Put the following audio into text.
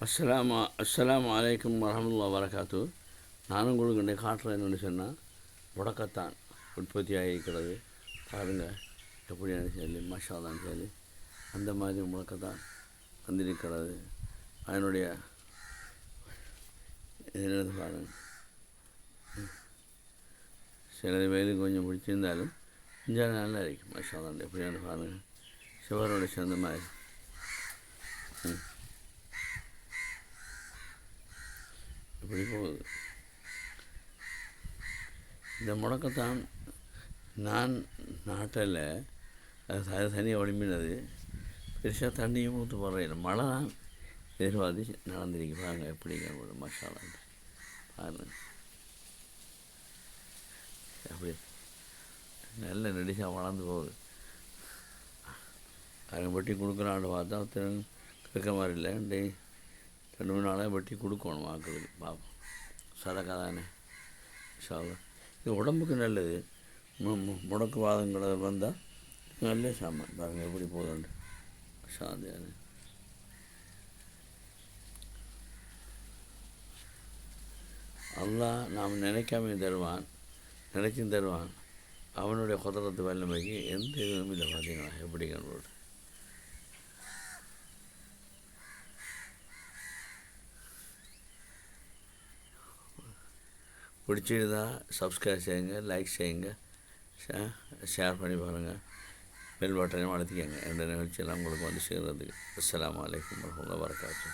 அஸ்ஸலாமு அஸ்லாம் வலைக்கம் வரமத்துல்லா வரகாத்து நான் உங்களுக்கு இன்றைய காட்டுறேன் என்னென்னு சொன்னால் முடக்கத்தான் உற்பத்தியாகி இருக்கிறது பாருங்கள் எப்படி நினைச்சாலும் மஷாதான் சரி அந்த மாதிரி முடக்கத்தான் வந்திருக்கிறது. அதனுடைய என்னது பாருங்கள் சிலது வெயில் கொஞ்சம் பிடிச்சிருந்தாலும் கொஞ்சம் நல்லா இருக்கும் மஷாதான் எப்படியான பாருங்கள் சிவரோட சேர்ந்த மாதிரி. ம். இப்படி போகுது இந்த முடக்கத்தான் நான் நாட்டில் அது தனியாக ஒளிம்பினது பெருசாக தண்ணியும் ஊற்று போடுறதில்ல மழை தான் எதிர்பார்த்து நடந்திருக்கு. பாருங்க எப்படிங்க ஒரு மசாலா பாருங்க. அப்படி நல்ல நெடிசாக வளர்ந்து போகுது. அதை வெட்டி கொடுக்குறான்னு பார்த்தா ஒருத்தர் கேட்க மாதிரி இல்லை. டெய் ரெண்டு மூணு நாளாக வெட்டி கொடுக்கணும் வாக்குறதுக்கு பார்ப்போம். சதக்கா தானே சாதம் இது உடம்புக்கு நல்லது. மு மு வந்தால் நல்ல சாமான். பாருங்கள் எப்படி போதுண்டு. சாந்தியான அல்லா நாம் நினைக்காம தருவான். நினைச்சும் தருவான். அவனுடைய குதிரத்து வல்லமைக்கு எந்த இதுவும் இல்லை பார்த்தீங்களா எப்படி கண்போடு பிடிச்சிருந்தா சப்ஸ்கிரைப் செய்யுங்க லைக் செய்யுங்க ஷேர் பண்ணி பாருங்கள் பெல் பட்டனையும் அழுத்திக்கங்க. எந்த நிகழ்ச்சியெல்லாம் உங்களுக்கு வந்து சேர்றதுக்கு அஸ்லாம் வலைக்கம் வரமத்துல வரகாத்து